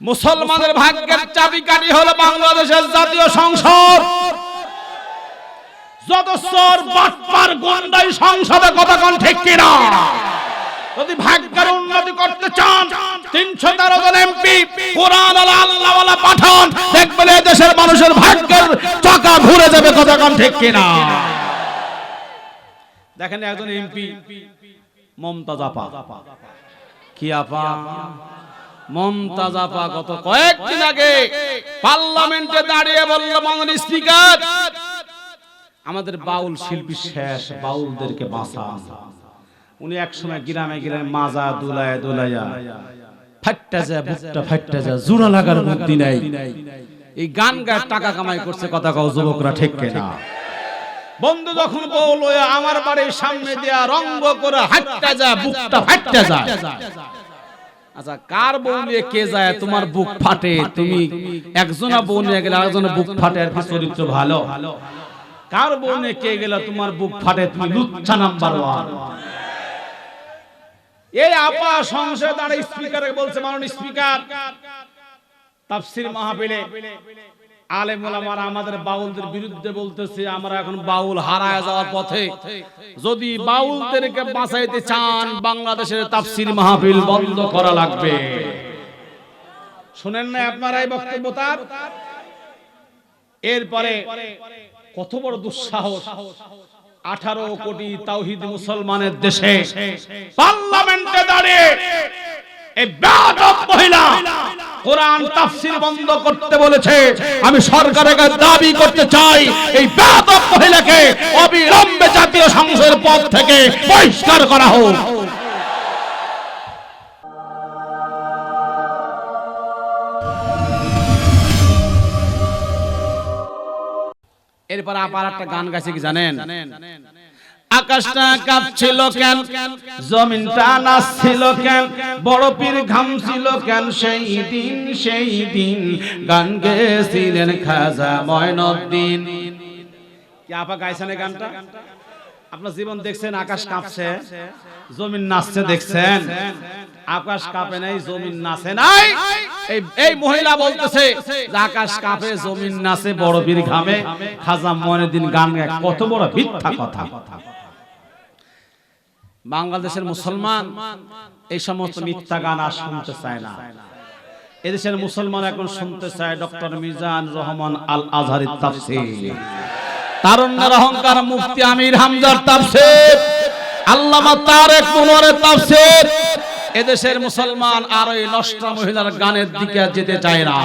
মুসলমানের ভাগ্যের চাবিকাঠি হলো বাংলাদেশের জাতীয় সংসদ। যত চোর, বাটপার, গন্ডাই সংসদে কতক্ষণ ঠিক কিনা? যদি ভাগ্যের উন্নতি করতে চান, তিনশো তেরো জন এমপি কোরআন আল্লাহ পাঠান, দেখবেন এই দেশের মানুষের ভাগ্যের চাকা ঘুরে যাবে কতক্ষণ ঠিক কিনা? দেখেন একজন এমপি, মমতাজ আপা। কি আপা? গত কয়েকদিন আগে পার্লামেন্টে দাঁড়িয়ে বলল স্পিকার আমাদের বাউল শিল্পী শেষ, বাউলদেরকে বাঁচান উনি একসময় গ্রামে গ্রামে মাজা দুলায় দুলাইয়া ফাট্টা ফাট্টা যায় জোড়া লাগার বুদ্ধি নাই। এই গান গায় টাকা কামাই করছে, কথা কও, যুবকরা ঠিক কেনা? বন্ধু যখন বলল আমার বাড়ির সামনে দিয়া রঙ্গ করে হাঁটতে যায়, বুকটা ফাটতে যায়। আচ্ছা কার বউ নিয়ে কে যায়? তোমার বুক ফাটে। তুমি একজনা বউ নিয়ে গেলে আরেকজনের বুক ফাটে আর কি? চরিত্র ভালো। কার বউ নিয়ে কে গেলে তোমার বুক ফাটে? তুমি লুচ্ছা নাম্বার ওয়ান। এই আপা সংসদ আর স্পিকারে বলছে, মাননীয় স্পিকার মাহফিলে আলেম ওলামারা আমাদের বাউলদের বিরুদ্ধে বলতেছে আমরা এখন বাউল হারায় যাওয়ার পথে। যদি বাউলদেরকে বাঁচাইতে চান বাংলাদেশের তাফসির মাহফিল বন্ধ করা লাগবে। শুনেন না আপনারা এই বক্তব্য তার? এরপরে কত বড় দুঃসাহস। আঠারো কোটি তাওহিদ মুসলমানের দেশে। পার্লামেন্টে দাঁড়িয়ে আমি সরকারের কাছে দাবি করতে চাই, এই বেয়াদব মহিলাকে অবিলম্বে জাতীয় সংসদের পদ থেকে বহিষ্কার করা হোক। এরপর আবার একটা গান গাইছে কি জানেন? আকাশটা কাঁপছিল কেন? জমিনটা নাচছিল কেন? বড় পীর ঘামছিল কেন? সেই দিন সেই দিন গান গেছিলেন খাজা ময়নউদ্দিন। কি আপা গাইছেন গানটা? আপনার জীবন দেখছেন আকাশ কাঁপছে, জমিন নাচছে দেখছেন। আকাশ কাঁপে নাই, জমিন নাচে নাই। এই মহিলা বলতেছে আকাশ কাঁপে, জমিন নাচে, বড় বীর ঘামে। খাজা ময়নউদ্দিন গান কত বড় মিথ্যা কথা। বাংলাদেশের মুসলমান এই সমস্ত মিথ্যা গান আর শুনতে চায় না। এদেশের মুসলমান এখন শুনতে চায় ডক্টর মিজান রহমান আল আজহারি তাফসীর তারুণ্যের অহংকার মুফতি আমির হামজার তাফসীর আল্লামা তারেক মুনওয়ারের তাফসীর এদেশের মুসলমান আর ওই নষ্ট মহিলার গানের দিকে যেতে চায় না।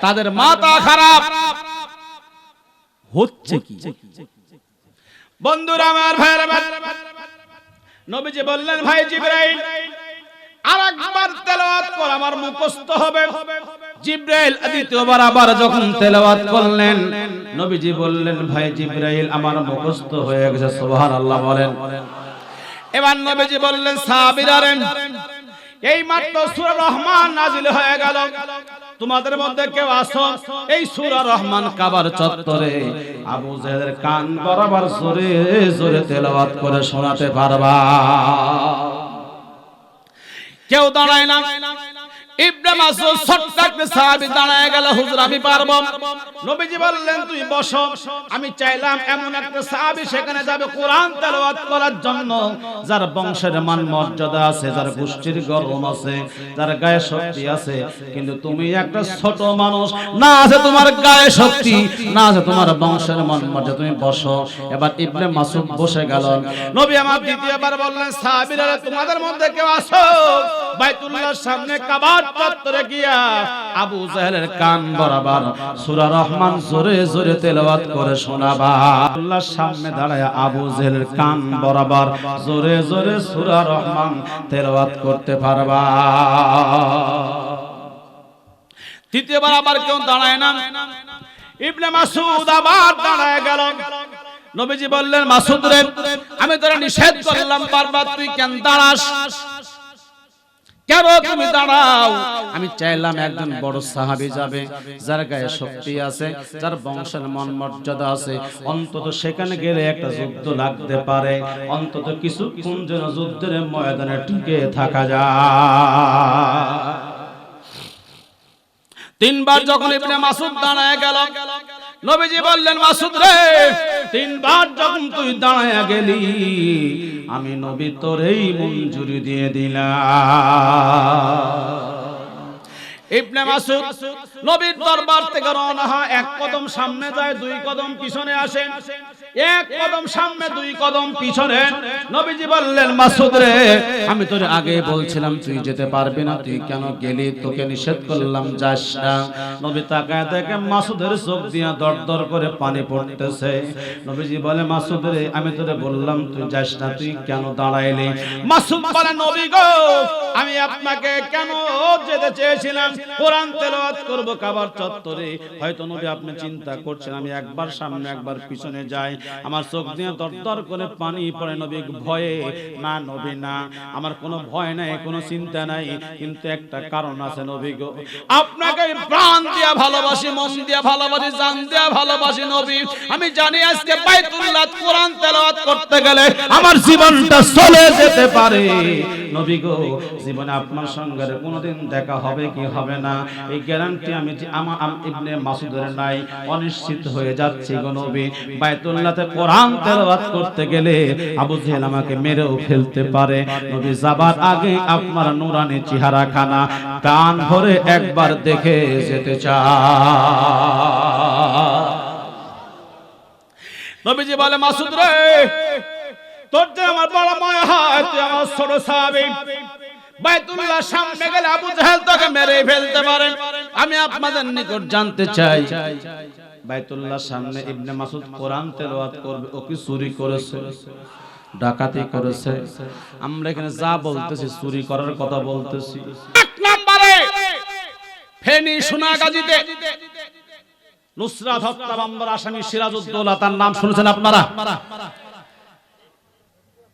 তাদের মাথা খারাপ। হচ্ছে কি? বন্ধুরা আমার ভাইয়েরা নবীজি বললেন, ভাই জিব্রাইল, আরেকবার তেলাওয়াত কর, আমার মুখস্থ হবে। জিব্রাইল দ্বিতীয়বার আবার যখন তেলাওয়াত করলেন, নবীজি বললেন, ভাই জিব্রাইল, আমার মুখস্থ হয়ে গেছে, সুবহানাল্লাহ বলেন। এবার নবীজি বললেন সাহাবীরারেন এই মাত্র সুরা রহমান নাজিল হয়ে গেল। তোমাদের মধ্যে কেউ আসো এই সুরা রহমান কাবার চত্বরে আবু জাহেলের কান বরাবর জোরে জোরে তেলাওয়াত করে শোনাতে পারবা। কেউ দাঁড়ায় না। ইবনে সাহাবী দাঁড়ায় গেল, হুজুর, আমি পারব। নবীজি বললেন, তুই আমি চাইলাম এমন একটা সাহাবী সেখানে যাবে কোরআন তেলাওয়াত করার জন্য, যার বংশের মান মর্যাদা আছে, যার গোষ্ঠীর গর্ব আছে, যার গায়ে শক্তি আছে। কিন্তু তুমি একটা ছোট মানুষ, না আছে তোমার গায়ে শক্তি, না আছে তোমার বংশের মান মর্যাদা তুমি বসো। এবার ইবনে মাসউদ বসে গেল। নবী আমার দ্বিতীয়বার বললেন, সাহাবীরা, তোমাদের মধ্যে কেউ আসো? বাইতুল্লাহর সামনে কাবার চত্বরে গিয়া আবু জাহেলের কান বরাবর সূরা রহমান জোরে জোরে তেলাওয়াত করে শোনাবা। আল্লাহর সামনে দাঁড়ায় আবু জাহেলের কান বরাবর জোরে জোরে সূরা রহমান তেলাওয়াত করতে পারবা। তৃতীয়বার আবার কেউ দাঁড়ায় না। ইবনে মাসুদ আবার দাঁড়ায় গেল। নবীজি বললেন মাসুদ রে, আমি তোরা নিষেধ করলাম, বারবার তুই কেন দাঁড়াস? কেন তুমি দাঁড়াও? আমি চাইলাম একজন বড় সাহাবি যাবে যার গায়ে শক্তি আছে যার বংশের মন মর্যাদা আছে। অন্তত সেখানে গেলে একটা যুদ্ধ লাগতে পারে। অন্তত কিছুক্ষণ যেন যুদ্ধের ময়দানে টিকে থাকা যায়। তিনবার যখন ইবনে মাসুদ দাঁড়ায় গেল নবীজি বললেন, মাসুদ রে, তিনবার যখন তুই দাঁড়ায় গেলি, আমি নবী তোরেই মঞ্জুরি দিয়ে দিলাম। ইবনে মাসুদ নবীর দরবার থেকে রওনা হয়। এক কদম সামনে যায়, দুই কদম পিছনে আসে। এক কদম সামনে, দুই কদম পিছনে। নবীজি বললেন, মাসুদ রে, আমি তোর আগে বলছিলাম, তুই যেতে পারবি না, তুই কেন গেলি? তোকে নিষেধ করলাম, যাস না। নবী তাকায় দেখে মাসুদের চোখ দিয়া দর দর করে পানি পড়তেছে। নবীজি বলে, মাসুদ রে, আমি তোরে বললাম, তুই যাস না, তুই কেন দাঁড়াইলি? মাসুদ বলে, নবী গো, আমি আপনাকে কেন যেতে চেয়েছিলাম? কোরআন তেলাওয়াত করব কাবার চত্বরে। হয়তো নবী আপনি চিন্তা করছেন, আমি একবার সামনে, একবার পিছনে যাই। আমার চোখ দিয়ে দরদর করে পানি পড়ে নবী ভয়ে, না নবী, না, আমার কোনো ভয় নাই, কোনো চিন্তা নাই, কিন্তু একটা কারণ আছে নবী গো। আপনাকে প্রাণ দিয়া ভালোবাসি, মন দিয়া ভালোবাসি, জান দিয়া ভালোবাসি নবী। আমি জানি আজকে বাইতুল্লাহ কোরআন তেলাওয়াত করতে গেলে আমার জীবনটা চলে যেতে পারে। নবী গো, জীবনে আপনার সঙ্গে কোনোদিন দেখা হবে কি হবে না? এই গ্যারান্টি আমি আমার ইবনে মাসুদের নাই। অনিশ্চিত হয়ে যাচ্ছে গো নবী। বাইতুল্লাহতে কোরআন তেলাওয়াত করতে গেলে আবু জেহেল আমাকে মেরেও ফেলতে পারে। নবী যাবার আগে আপনার নুরানি চেহারা খানা কান ভরে একবার দেখে যেতে চায়। নবীজি বলে, মাসুদ রে তোর যে আমার বড় হয়, তুই আমার ছোট বাইতুল্লাহ সামনে গেলে আবু জাহেল তোকে মেরে ফেলতে পারে। আমি আপনাদের নিকট জানতে চাই, বাইতুল্লাহ সামনে ইবনে মাসুদ কোরআন তেলাওয়াত করবে, ও কি চুরি করেছে? ডাকাতি করেছে। আমরা এখানে যা বলতেছি, চুরি করার কথা বলতেছি। এক নম্বরে সোনাগাজীতে নুসরাত হত্যা মামলার আসামি সিরাজউদ্দৌলা, তার নাম শুনেছেন আপনারা?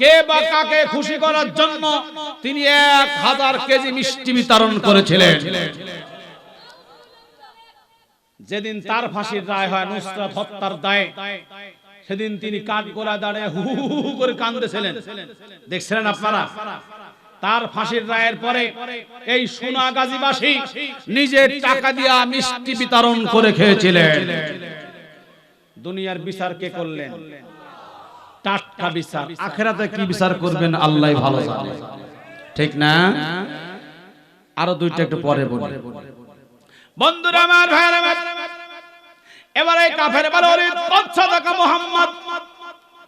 কে বা কাকে খুশি করার জন্য তিনি এক হাজার কেজি মিষ্টি বিতরণ করেছিলেন। যেদিন তার ফাঁসির রায় হয়, নুসরাত হত্যার দায়ে, সেদিন তিনি কাঠ গোলা দাঁড়িয়ে হু হু করে কান্দেছিলেন। দেখছিলেন আপনারা? তার ফাঁসির রায়ের পরে এই সোনা গাজীবাসী নিজের টাকা দিয়া মিষ্টি বিতরণ করে খেয়েছিলেন। দুনিয়ার বিচার কে করলেন? টাটকা বিচার। আখেরাতে কি বিচার করবেন? আল্লাহ ভালো জানে। ঠিক না? আরও দুইটা একটু পরে বলি। বন্ধুরা আমার ভাইরা এবারে কাফের বলে তৎসদাকা মোহাম্মদ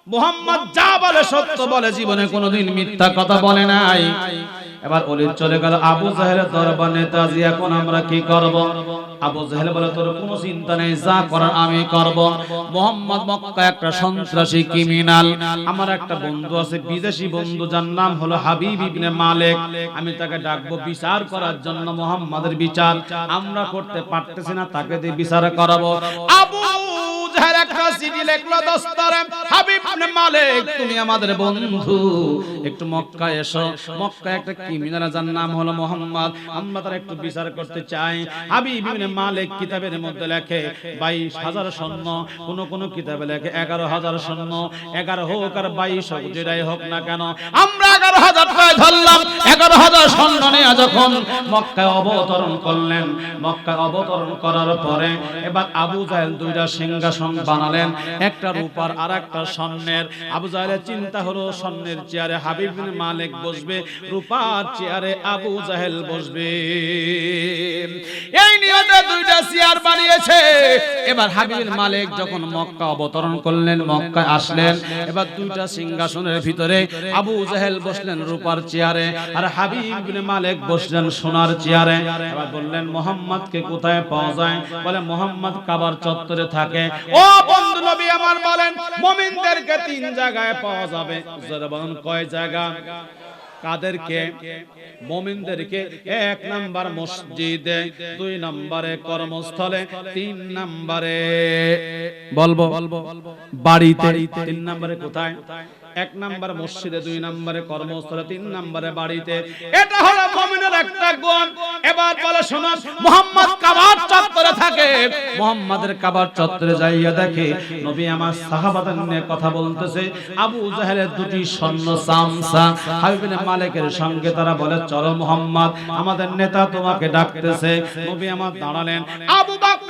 মোহাম্মদ যা বলে সত্য বলে জীবনে কোনোদিন মিথ্যা কথা বলে নাই। এবার অলিদ চলে গেল আবু জাহেলের দরবার নেতাজি, এখন আমরা কি করব? আবু জাহেল বলে, তোর কোনো চিন্তা নেই, যা করার আমি করব। মোহাম্মদ মক্কা একটা সন্ত্রাসী ক্রিমিনাল আমার একটা বন্ধু আছে, বিদেশি বন্ধু, যার নাম হলো হাবিব ইবনে মালিক। আমি তাকে ডাকবো বিচার করার জন্য, মোহাম্মদের বিচার। আমরা করতে পারতেছি না, তাকে দিয়ে বিচার করাবো। আবু জাহেল চিঠি লিখলো হাবিব মালিক, তুমি আমাদের বন্ধু। একটু মক্কা এসো। মক্কা একটা ক্রিমিনাল যার নাম হলো মোহাম্মদ। আমরা তার একটু বিচার করতে চাই। হাবিব মালিক কিতাবের মধ্যে লেখে, বাইশ হাজার সৈন্য কোন কোন কিতাবে লেখে, এগারো হাজার সৈন্য এগারো হোক আর বাইশ হোক, যেটাই হোক না কেন। আমরা হাজার ধরলাম, এগারো হাজার সৈন্য নিয়ে যখন মক্কায় অবতরণ করলেন, মক্কায় অবতরণ করার পরে এবার আবু জাহেল দুইটা সিংহাসন বানালেন, একটা রূপার আর একটা স্বর্ণের। আবু জাহেলের চিন্তা হলো স্বর্ণের চেয়ারে হাবিব মালিক বসবে, রূপার চেয়ারে আবু জাহেল বসবে। এই দুইটা চেয়ার বানিয়েছে। এবার হাবিব মালিক যখন মক্কা অবতরণ করলেন, মক্কায় আসলেন, এবার দুইটা সিংহাসনের ভিতরে আবু জাহেল বসলেন রূপার চেয়ারে, আর হাবিব মালিক বসলেন সোনার চেয়ারে। এবার বললেন, মোহাম্মদকে কোথায় পাওয়া যায়? বলে, মোহাম্মদ কাবার চত্বরে থাকে। ও বন্ধু নবী আমার বলেন, মুমিনদেরকে তিন জায়গায় পাওয়া যাবে। জোরে কয় জায়গা? কাদেরকে? মোমিনদেরকে এক নাম্বার মসজিদে, দুই নাম্বারে কর্মস্থলে, তিন নাম্বারে বলব, বাড়িতে, তিন নম্বরে কোথায়? এক নাম্বার মসজিদে দুই নম্বরে কর্মস্থলে তিন নম্বরে বাড়িতে। এটা হলো মুমিনের একটা গুণ। এবার বলে শোনো মোহাম্মদ কাবার চত্বরে থাকে। মোহাম্মদের কাবার চত্বরে যাইয়া দেখে নবী আমার সাহাবাদের নিয়ে কথা বলতেছে। আবু জাহেলের দুটি স্বর্ণ সামসা হাবিবিন মালিকের সঙ্গে তারা বলে চলো মোহাম্মদ আমাদের নেতা তোমাকে ডাকতেছে। নবী আমার দাঁড়ালেন। আবু বকর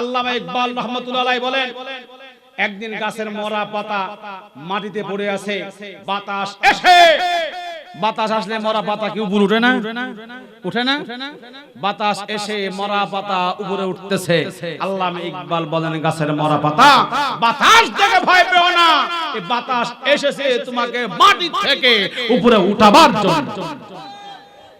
আল্লামা ইকবাল রহমতুল্লাহ বলেন, একদিন গাছের মরা পাতা মাটিতে পড়ে আছে, বাতাস এসে। বাতাস আসলে মরা পাতা কি উপরে উঠে না? উঠে না? বাতাস এসে মরা পাতা উপরে উঠতেছে। আল্লামা ইকবাল বলেন, গাছের মরা পাতা, বাতাস দেখে ভয় পেও না। বাতাস এসেছে তোমাকে মাটি থেকে উপরে উঠাবার জন্য।